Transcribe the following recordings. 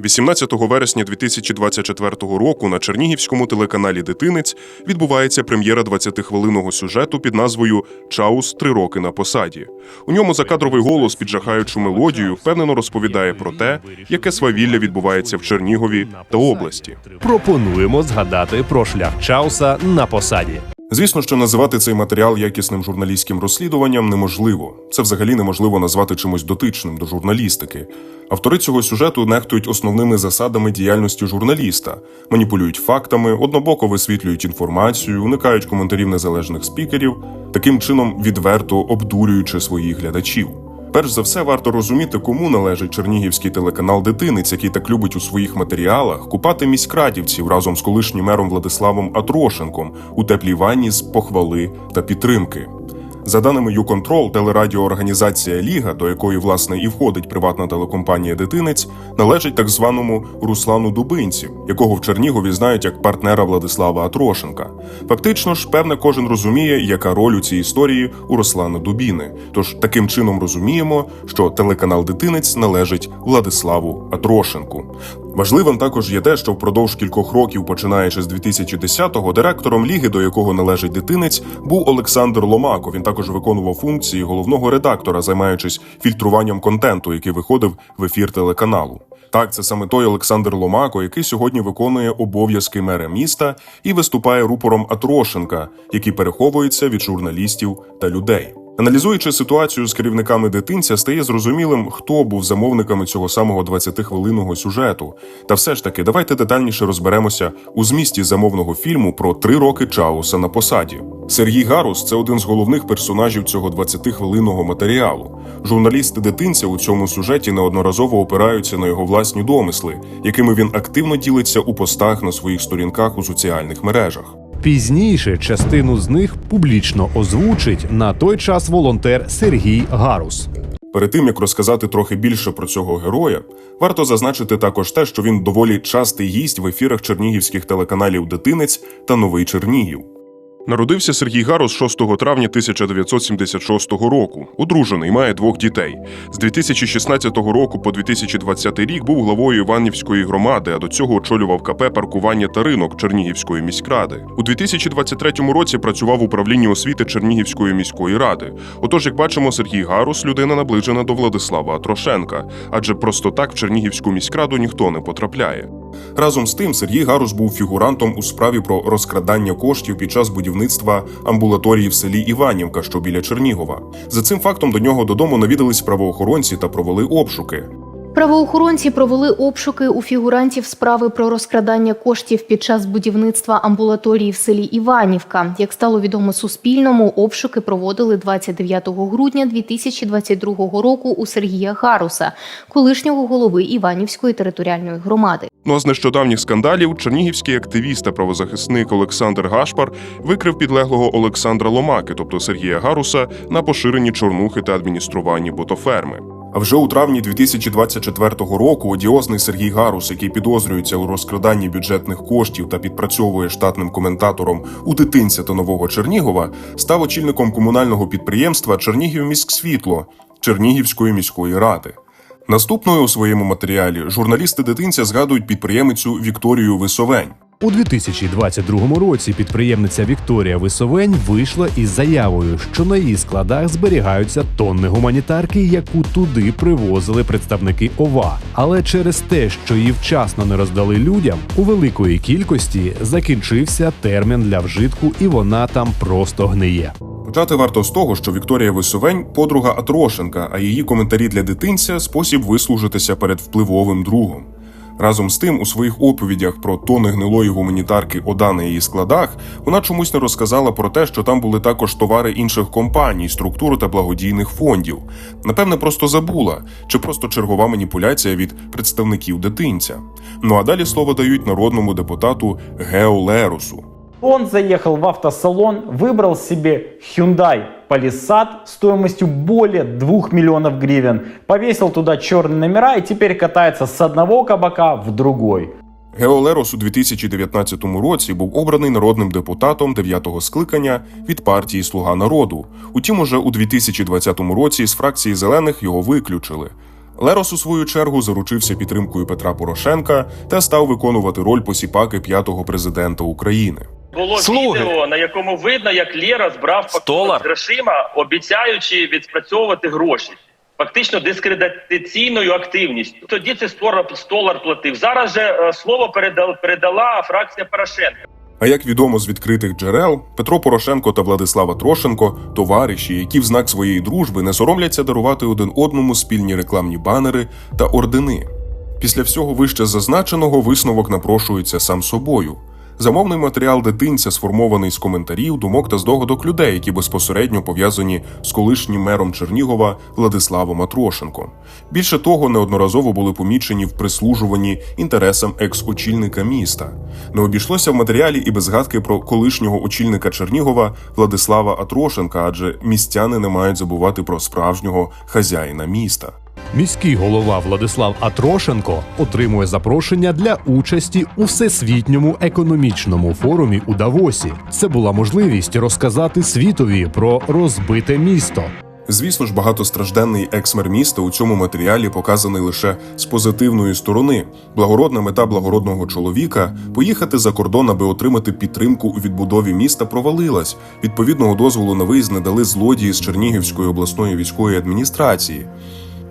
18 вересня 2024 року на Чернігівському телеканалі Дитинець відбувається прем'єра 20-хвилинного сюжету під назвою Чаус три роки на посаді. У ньому закадровий голос, піджахаючу мелодію, впевнено розповідає про те, яке свавілля відбувається в Чернігові та області. Пропонуємо згадати про шлях Чауса на посаді. Звісно, що називати цей матеріал якісним журналістським розслідуванням неможливо. Це взагалі неможливо назвати чимось дотичним до журналістики. Автори цього сюжету нехтують основними засадами діяльності журналіста, маніпулюють фактами, однобоко висвітлюють інформацію, уникають коментарів незалежних спікерів, таким чином відверто обдурюючи своїх глядачів. Перш за все, варто розуміти, кому належить чернігівський телеканал Дитинець, який так любить у своїх матеріалах купати міськрадівців разом з колишнім мером Владиславом Атрошенком у теплій ванні з похвали та підтримки. За даними «Юконтрол», телерадіоорганізація Ліга, до якої власне і входить приватна телекомпанія Дитинець, належить так званому Руслану Дубинці, якого в Чернігові знають як партнера Владислава Атрошенка. Фактично ж, певне, кожен розуміє, яка роль у цій історії у Руслана Дубіни. Тож таким чином розуміємо, що телеканал Дитинець належить Владиславу Атрошенку. Важливим також є те, що впродовж кількох років, починаючи з 2010-го, директором ліги, до якого належить дитинець, був Олександр Ломако. Він також виконував функції головного редактора, займаючись фільтруванням контенту, який виходив в ефір телеканалу. Так, це саме той Олександр Ломако, який сьогодні виконує обов'язки мера міста і виступає рупором Атрошенка, який переховується від журналістів та людей. Аналізуючи ситуацію з керівниками дитинця, стає зрозумілим, хто був замовниками цього самого 20-хвилинного сюжету. Та все ж таки, давайте детальніше розберемося у змісті замовного фільму про три роки Чауса на посаді. Сергій Гарус це один з головних персонажів цього 20-хвилинного матеріалу. Журналісти дитинця у цьому сюжеті неодноразово опираються на його власні домисли, якими він активно ділиться у постах на своїх сторінках у соціальних мережах. Пізніше частину з них публічно озвучить на той час волонтер Сергій Гарус. Перед тим як розказати трохи більше про цього героя, варто зазначити також те, що він доволі частий гість в ефірах чернігівських телеканалів Дитинець та Новий Чернігів. Народився Сергій Гарус 6 травня 1976 року. Одружений, має двох дітей. З 2016 року по 2020 рік був главою Іванівської громади, а до цього очолював КП паркування та ринок Чернігівської міськради. У 2023 році працював в управлінні освіти Чернігівської міської ради. Отож, як бачимо, Сергій Гарус людина наближена до Владислава Атрошенка, адже просто так в Чернігівську міськраду ніхто не потрапляє. Разом з тим, Сергій Гарус був фігурантом у справі про розкрадання коштів під час будівництва амбулаторії в селі Іванівка, що біля Чернігова. За цим фактом до нього додому навідались правоохоронці та провели обшуки. Правоохоронці провели обшуки у фігурантів справи про розкрадання коштів під час будівництва амбулаторії в селі Іванівка. Як стало відомо Суспільному, обшуки проводили 29 грудня 2022 року у Сергія Гаруса, колишнього голови Іванівської територіальної громади. Ну а з нещодавніх скандалів чернігівський активіст та правозахисник Олександр Гашпар викрив підлеглого Олександра Ломаки, тобто Сергія Гаруса, на поширенні чорнухи та адмініструванні ботоферми. А вже у травні 2024 року одіозний Сергій Гарус, який підозрюється у розкраданні бюджетних коштів та підпрацьовує штатним коментатором у дитинця та нового Чернігова, став очільником комунального підприємства Чернігівміськсвітло Чернігівської міської ради. Наступною у своєму матеріалі журналісти дитинця згадують підприємицю Вікторію Висовень. У 2022 році підприємниця Вікторія Висовень вийшла із заявою, що на її складах зберігаються тонни гуманітарки, яку туди привозили представники ОВА. Але через те, що її вчасно не роздали людям, у великої кількості закінчився термін для вжитку, і вона там просто гниє. Почати варто з того, що Вікторія Висовень подруга Атрошенка, а її коментарі для дитинця спосіб вислужитися перед впливовим другом. Разом з тим, у своїх оповідях про тони гнилої гуманітарки ОДА на її складах, вона чомусь не розказала про те, що там були також товари інших компаній, структур та благодійних фондів. Напевне, просто забула, чи просто чергова маніпуляція від представників дитинця. Ну а далі слово дають народному депутату Гео Лерусу. Он заехал в автосалон, выбрал себе Hyundai Palisade стоимостью более 2 миллионов гривен, повесил туда черные номера и теперь катается с одного кабака в другой. Гео Лерос у 2019 році був обраний народним депутатом 9-го скликання від партії Слуга народу. Утім, уже у 2020 році з фракції зелених його виключили. Лерос, у свою чергу, заручився підтримкою Петра Порошенка та став виконувати роль посіпаки п'ятого президента України. Було Слуги. відео, на якому видно, як Лєра збрав пакунок з грошима, обіцяючи відспрацьовувати гроші. Фактично дискредитаційною активністю. Тоді це столар, столар платив. Зараз же е, слово передала, передала фракція Порошенка. А як відомо з відкритих джерел, Петро Порошенко та Владислава Трошенко товариші, які в знак своєї дружби не соромляться дарувати один одному спільні рекламні банери та ордени. Після всього вище зазначеного висновок напрошується сам собою. Замовний матеріал дитинця сформований з коментарів, думок та здогадок людей, які безпосередньо пов'язані з колишнім мером Чернігова Владиславом Атрошенком. Більше того, неодноразово були помічені в прислужуванні інтересам екс-очільника міста. Не обійшлося в матеріалі і без згадки про колишнього очільника Чернігова Владислава Атрошенка, адже містяни не мають забувати про справжнього хазяїна міста. Міський голова Владислав Атрошенко отримує запрошення для участі у всесвітньому економічному форумі у Давосі. Це була можливість розказати світові про розбите місто. Звісно ж, багатостражденний екс-мер міста у цьому матеріалі показаний лише з позитивної сторони. Благородна мета благородного чоловіка поїхати за кордон, аби отримати підтримку у відбудові міста, провалилась. Відповідного дозволу на виїзд не дали злодії з Чернігівської обласної військової адміністрації.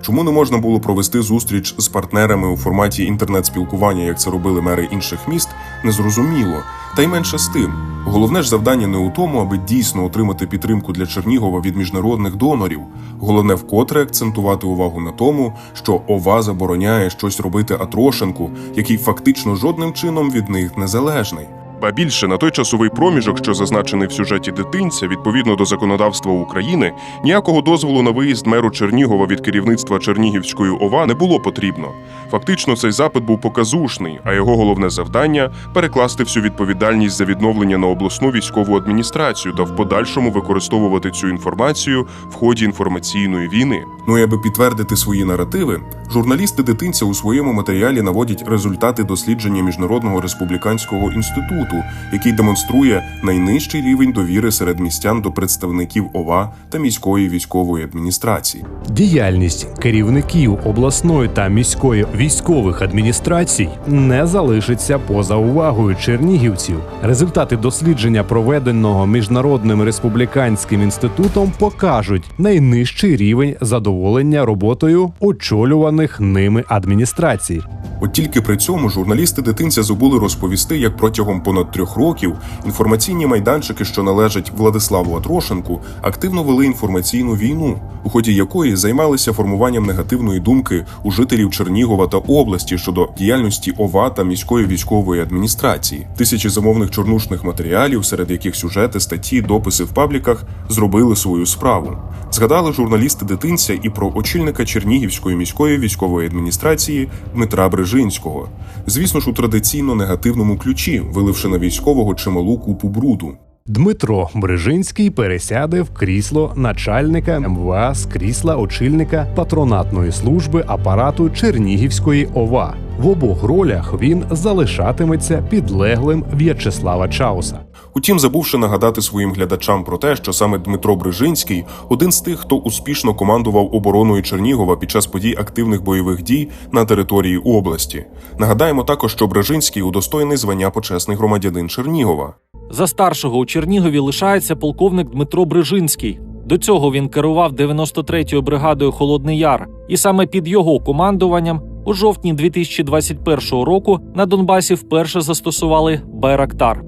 Чому не можна було провести зустріч з партнерами у форматі інтернет-спілкування, як це робили мери інших міст, незрозуміло. Та й менше з тим. Головне ж завдання не у тому, аби дійсно отримати підтримку для Чернігова від міжнародних донорів. Головне вкотре акцентувати увагу на тому, що ОВА забороняє щось робити Атрошенку, який фактично жодним чином від них незалежний. Ба більше на той часовий проміжок, що зазначений в сюжеті дитинця, відповідно до законодавства України, ніякого дозволу на виїзд меру Чернігова від керівництва Чернігівської ОВА не було потрібно. Фактично, цей запит був показушний, а його головне завдання перекласти всю відповідальність за відновлення на обласну військову адміністрацію та в подальшому використовувати цю інформацію в ході інформаційної війни. Ну і аби підтвердити свої наративи, журналісти дитинця у своєму матеріалі наводять результати дослідження міжнародного республіканського інституту, який демонструє найнижчий рівень довіри серед містян до представників ОВА та міської військової адміністрації. Діяльність керівників обласної та міської військових адміністрацій не залишиться поза увагою чернігівців. Результати дослідження, проведеного міжнародним республіканським інститутом, покажуть найнижчий рівень задоволення роботою очолюваних ними адміністрацій. От тільки при цьому журналісти дитинця забули розповісти, як протягом понад трьох років інформаційні майданчики, що належать Владиславу Атрошенку, активно вели інформаційну війну, у ході якої займалися формуванням негативної думки у жителів Чернігова та області щодо діяльності ОВА та міської військової адміністрації. Тисячі замовних чорнушних матеріалів, серед яких сюжети, статті, дописи в пабліках, зробили свою справу. Згадали журналісти дитинця і про очільника Чернігівської міської військової адміністрації Дмитра Брижинського. Звісно ж, у традиційно негативному ключі, виливши на військового чималу купу бруду. Дмитро Брижинський пересяде в крісло начальника МВА з крісла очільника патронатної служби апарату Чернігівської ОВА. В обох ролях він залишатиметься підлеглим В'ячеслава Чауса. Утім, забувши нагадати своїм глядачам про те, що саме Дмитро Брижинський один з тих, хто успішно командував обороною Чернігова під час подій активних бойових дій на території області. Нагадаємо також, що Брижинський удостоєний звання почесний громадянин Чернігова. За старшого у Чернігові лишається полковник Дмитро Брижинський. До цього він керував 93-ю бригадою Холодний Яр, і саме під його командуванням у жовтні 2021 року на Донбасі вперше застосували Байрактар.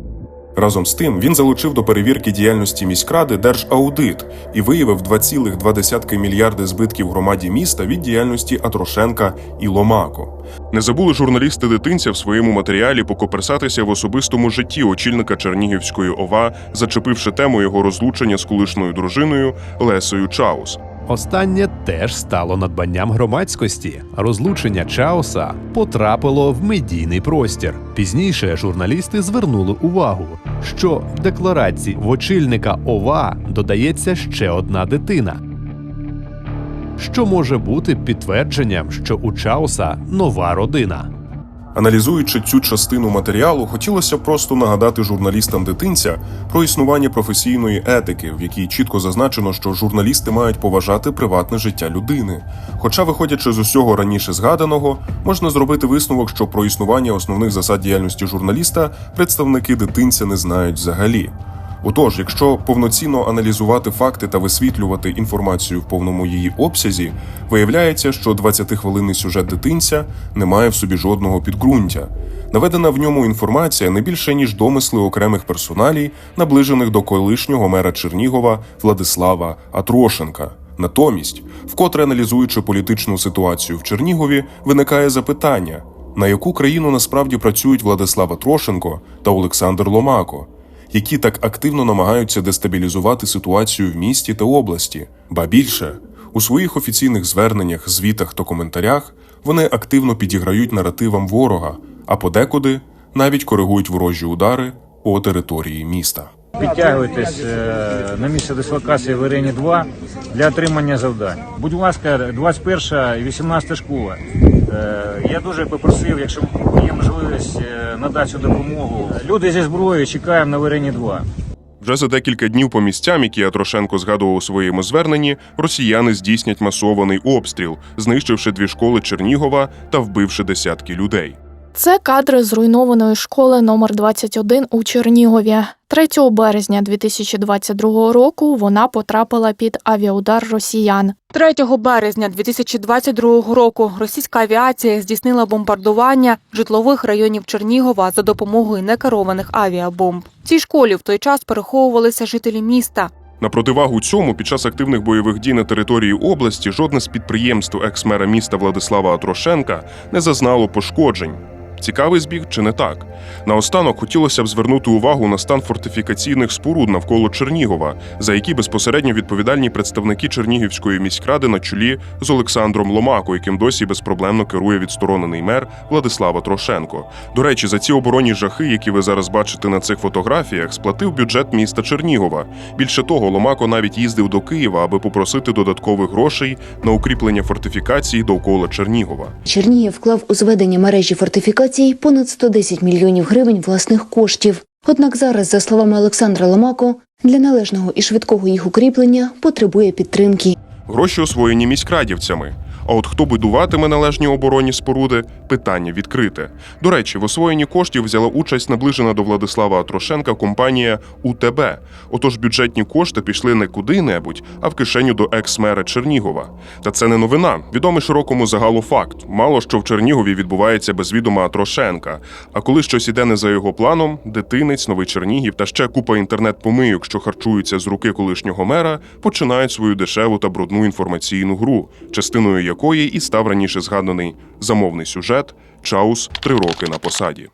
Разом з тим він залучив до перевірки діяльності міськради Держаудит і виявив 2,2 мільярди збитків громаді міста від діяльності Атрошенка і Ломако. Не забули журналісти дитинця в своєму матеріалі покоперсатися в особистому житті очільника Чернігівської ОВА, зачепивши тему його розлучення з колишньою дружиною Лесою Чаус. Останнє теж стало надбанням громадськості. Розлучення Чауса потрапило в медійний простір. Пізніше журналісти звернули увагу, що в декларації в очільника ОВА додається ще одна дитина. Що може бути підтвердженням, що у Чауса нова родина. Аналізуючи цю частину матеріалу, хотілося просто нагадати журналістам дитинця про існування професійної етики, в якій чітко зазначено, що журналісти мають поважати приватне життя людини. Хоча, виходячи з усього раніше згаданого, можна зробити висновок, що про існування основних засад діяльності журналіста представники дитинця не знають взагалі. Отож, якщо повноцінно аналізувати факти та висвітлювати інформацію в повному її обсязі, виявляється, що 20-хвилинний сюжет дитинця не має в собі жодного підґрунтя. Наведена в ньому інформація не більше ніж домисли окремих персоналій, наближених до колишнього мера Чернігова Владислава Атрошенка. Натомість, вкотре аналізуючи політичну ситуацію в Чернігові, виникає запитання: на яку країну насправді працюють Владислав Атрошенко та Олександр Ломако? Які так активно намагаються дестабілізувати ситуацію в місті та області. Ба більше у своїх офіційних зверненнях, звітах та коментарях вони активно підіграють наративам ворога, а подекуди навіть коригують ворожі удари по території міста. Підтягуйтесь е, на місце дислокації в Ірені 2 для отримання завдань. Будь ласка, 21 і 18 школа. Е, Я дуже попросив, якщо є можливість е, надати цю допомогу. Люди зі зброєю чекаємо на Верені 2. Вже за декілька днів по місцям, які Атрошенко згадував у своєму зверненні, росіяни здійснять масований обстріл, знищивши дві школи Чернігова та вбивши десятки людей. Це кадри зруйнованої школи номер 21 у Чернігові. 3 березня 2022 року вона потрапила під авіаудар росіян. 3 березня 2022 року російська авіація здійснила бомбардування житлових районів Чернігова за допомогою некерованих авіабомб. В цій школі в той час переховувалися жителі міста. На противагу цьому, під час активних бойових дій на території області жодне з підприємств екс-мера міста Владислава Атрошенка не зазнало пошкоджень. Цікавий збіг чи не так? Наостанок хотілося б звернути увагу на стан фортифікаційних споруд навколо Чернігова, за які безпосередньо відповідальні представники Чернігівської міськради на чолі з Олександром Ломако, яким досі безпроблемно керує відсторонений мер Владислава Трошенко. До речі, за ці оборонні жахи, які ви зараз бачите на цих фотографіях, сплатив бюджет міста Чернігова. Більше того, Ломако навіть їздив до Києва, аби попросити додаткових грошей на укріплення фортифікацій довкола Чернігова. Чернігів вклав у зведення мережі фортифікацій понад 110 мільйонів гривень власних коштів. Однак зараз, за словами Олександра Ломако, для належного і швидкого їх укріплення потребує підтримки. Гроші освоєні міськрадівцями. А от хто будуватиме належні оборонні споруди питання відкрите. До речі, в освоєнні коштів взяла участь наближена до Владислава Трошенка компанія УТБ. Отож бюджетні кошти пішли не куди-небудь, а в кишеню до екс-мера Чернігова. Та це не новина. Відомий широкому загалу факт. Мало що в Чернігові відбувається без відома Трошенка. А коли щось іде не за його планом, дитинець, новий Чернігів та ще купа інтернет-помийок, що харчуються з руки колишнього мера, починають свою дешеву та брудну інформаційну гру, частиною якої і став раніше згаданий замовний сюжет Чаус три роки на посаді.